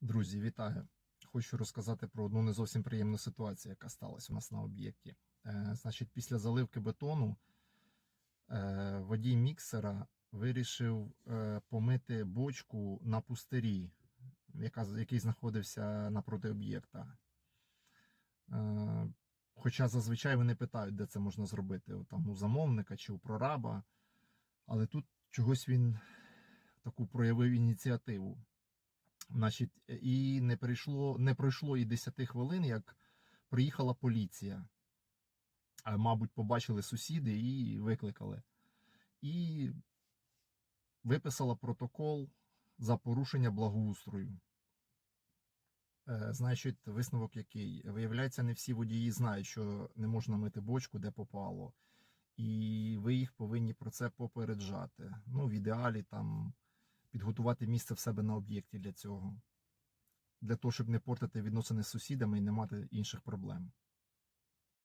Друзі, вітаю! Хочу розказати про одну не зовсім приємну ситуацію, яка сталася у нас на об'єкті. Е, значить, після заливки бетону е, водій міксера вирішив е, помити бочку на пустирі, яка, який знаходився напроти об'єкта. Е, хоча зазвичай вони питають, де це можна зробити, там, у замовника чи у прораба. Але тут чогось він таку проявив ініціативу. Значить, і не прийшло, не пройшло і 10 хвилин, як приїхала поліція. Мабуть, побачили сусіди і викликали. І виписала протокол за порушення благоустрою. Е, Значить, висновок який? Виявляється, не всі водії знають, що не можна мити бочку, де попало. І ви їх повинні про це попереджати. Ну, в ідеалі там підготувати місце в себе на об'єкті для цього. Для того, щоб не портити відносини з сусідами і не мати інших проблем.